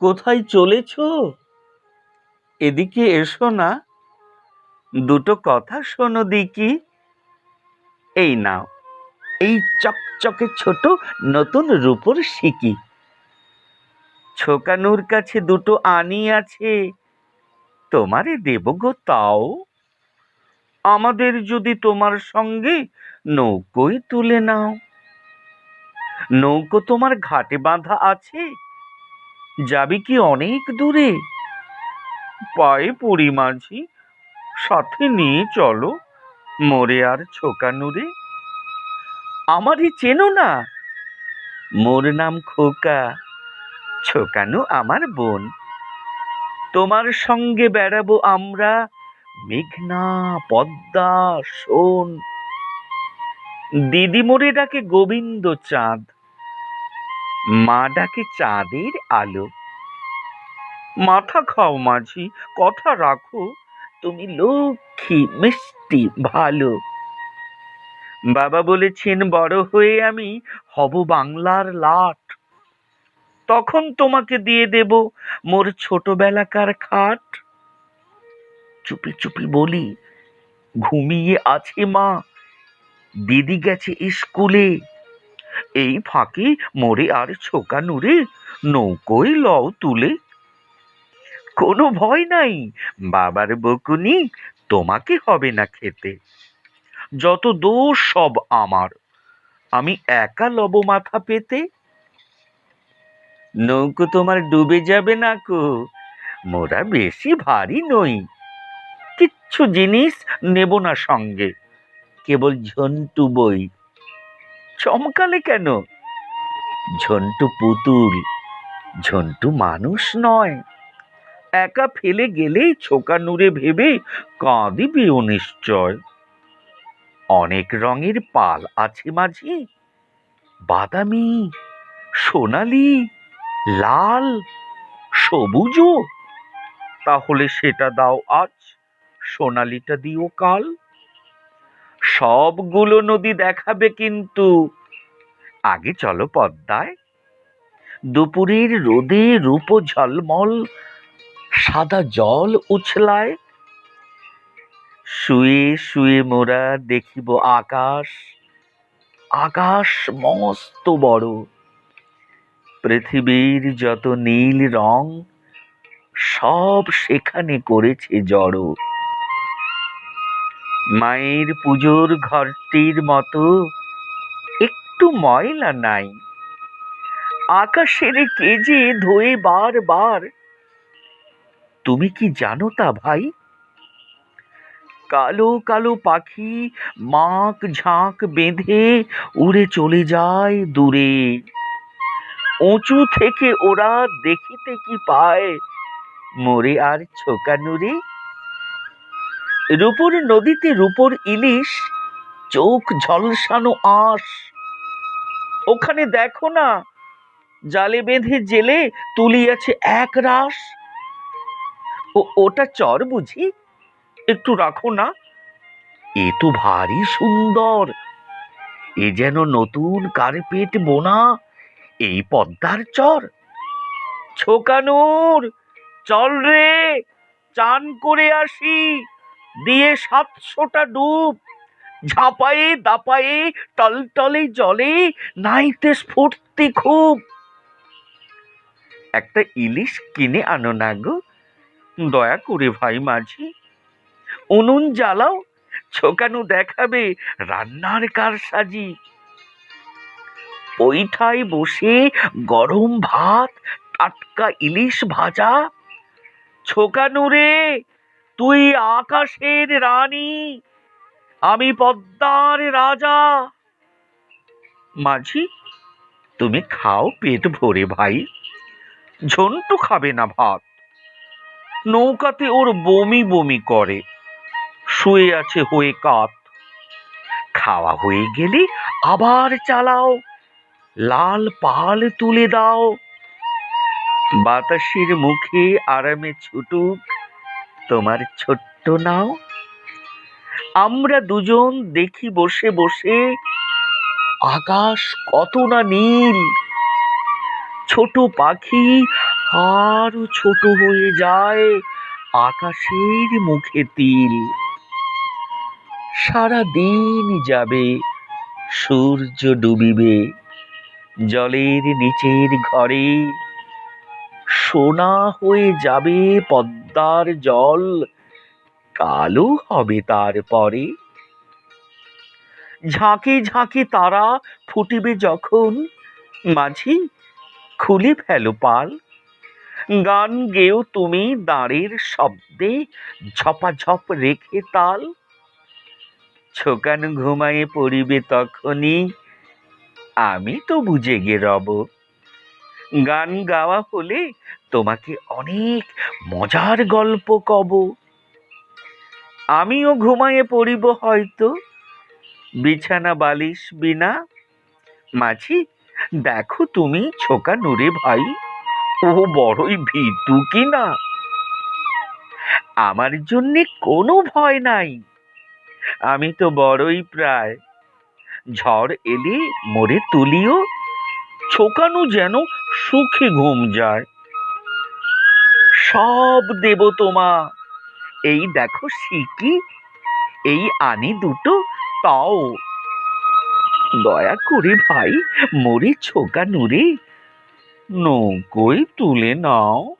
কোথায় চলেছ? এদিকে এসো না। দুটো কথা শোনো দিকি। এই নাও। এই চকচকে ছোট নতুন রূপোর সিকি। ছোকানুর কাছে দুটো আনি আছে। তোমারে দেব গো তাও। আমাদের যদি তোমার সঙ্গে নৌকোই তুলে নাও। নৌকো তোমার ঘাটে বাঁধা আছে। যাবি কি অনেক দূরে? পায়ে পড়ি মাঝি, সাথে নিয়ে চলো মোরে আর ছোকানুরে আমারই চেনো না? মোর নাম খোকা, ছোকানু আমার বোন। তোমার সঙ্গে বেড়াবো আমরা মেঘনা, পদ্মা সোন দিদি মোরে ডাকে গোবিন্দ চাঁদ। মা ডাকে চাঁদের আলো। মাথা খাও মাঝি, কথা রাখো, তুমি লক্ষ্মী মিষ্টি ভালো। বাবা বলেছেন, বড় হয়ে আমি হব বাংলার লাট। তখন তোমাকে দিয়ে দেব মোর ছোটবেলাকার খাট। চুপি চুপি বলি, ঘুমিয়ে আছে মা, দিদি গেছে স্কুলে। এই ফাঁকে মোরে আর ছোকা নুরে নৌকোয় লও তুলে। কোনো ভয় নাই, বাবার বকুনি তোমাকে হবে না খেতে। যত দোষ সব আমার, আমি একা লব মাথা পেতে। নৌকো তোমার ডুবে যাবে না কো, মোরা বেশি ভারী নই। কিচ্ছু জিনিস নেব না সঙ্গে, কেবল ঝন্টু বই। চমকালে কেন? ঝন্টু পুতুল, ঝন্টু মানুষ নয়। একা ফেলে গেলেই ছোকা নুরে ভেবে কাঁদিবেও নিশ্চয়। অনেক রঙের পাল আছে মাঝি। বাদামি, সোনালি, লাল, সবুজও। তাহলে সেটা দাও আজ, সোনালিটা দিও কাল। সবগুলো নদী দেখাবে কিন্তু। আগে চলো পদ্মায়। দুপুরের রোদে রূপ ঝলমল, সাদা জল উছলায়। শুয়ে শুয়ে মোরা দেখিব আকাশ। আকাশ মস্ত বড়। পৃথিবীর যত নীল রং, সব সেখানে করেছে জড়ো। মায়ের পুজোর ঘরটির মতো একটু ময়লা নাই। আকাশের কেজে ধোয়ে বার বার তুমি কি জানো তা ভাই? কালো কালো পাখি মাক ঝাঁক বেঁধে উড়ে চলে যায় দূরে। উঁচু থেকে ওরা দেখিতে কি পায়? মোরে আর ছোকানুরে রূপর নদীতে রূপর ইলিশ, চোখ ঝলসানো আঁশ। ওখানে দেখো না, জালে বেঁধে জেলে তুলিয়াছে এক রাস। ও, ওটা চর বুঝি? একটু রাখো না। এ তো ভারী সুন্দর। এ যেন নতুন কার্পেট বোনা, এই পদ্মার চর। ছোকানুর, চল রে, চান করে আসি। দিয়ে সাতশোটা ডুব। ঝাঁপায়ে দাপায়ে, টলটলে জলে, নাইতে স্ফূর্তি খুব। একটা ইলিশ কিনে আনো না গো, দয়া করে ভাই মাঝি। উনুন জ্বালাও, ছোকানু দেখাবে রান্নার কার সাজি ওইঠায় বসে গরম ভাত, টাটকা ইলিশ ভাজা। ছোকানু রে তুই আকাশের রানী, আমি পদ্মার রাজা। মাঝি, তুমি খাও পেট ভরে ভাই, ঝন্টু খাবে না ভাত। নৌকাতে ওর বমি বমি করে, শুয়ে আছে হয়ে কাত। খাওয়া হয়ে গেলে আবার চালাও, লাল পাল তুলে দাও। বাতাসের মুখে আরামে ছুটুক তোমার ছোট্ট নাও। আমরা দুজন দেখি বসে বসে, আকাশ কত না নীল। ছোট পাখি আরও ছোট হয়ে যায়, আকাশের মুখে তিল। সারা দিন যাবে, সূর্য ডুবিবে, জলের নিচের ঘরে। সোনা হয়ে যাবে পদ্মার জল, কালো হবে তারপরে ঝাঁকে ঝাঁকে তারা ফুটিবে যখন, মাঝি খুলে ফেলো পাল। গান গেও তুমি দাঁড়ের শব্দে ঝপাঝপ রেখে তাল। ছোকান ঘুমায়ে পড়িবে তখনই, আমি তো বুঝে গে রব গান গাওয়া হলে তোমাকে অনেক মজার গল্প কব। আমিও ঘুমায়ে পড়িব হয়তো। বিছানা বালিশ বিনা। মাঝি, দেখো তুমি ছোকা নুরে ভাই। ও বড়ই ভীতু কি না আমার জন্যে কোনো ভয় নাই। আমি তো বড়ই প্রায়। ঝড় এলে মোরে তুলিও। ছোকানো যেন সুখে ঘুম যায়। সব দেব তোমা। এই দেখো সিকি এই আনি দুটো তাও দয়া করে ভাই মরি ছোকা নুরে নৌকোয় তুলে নাও।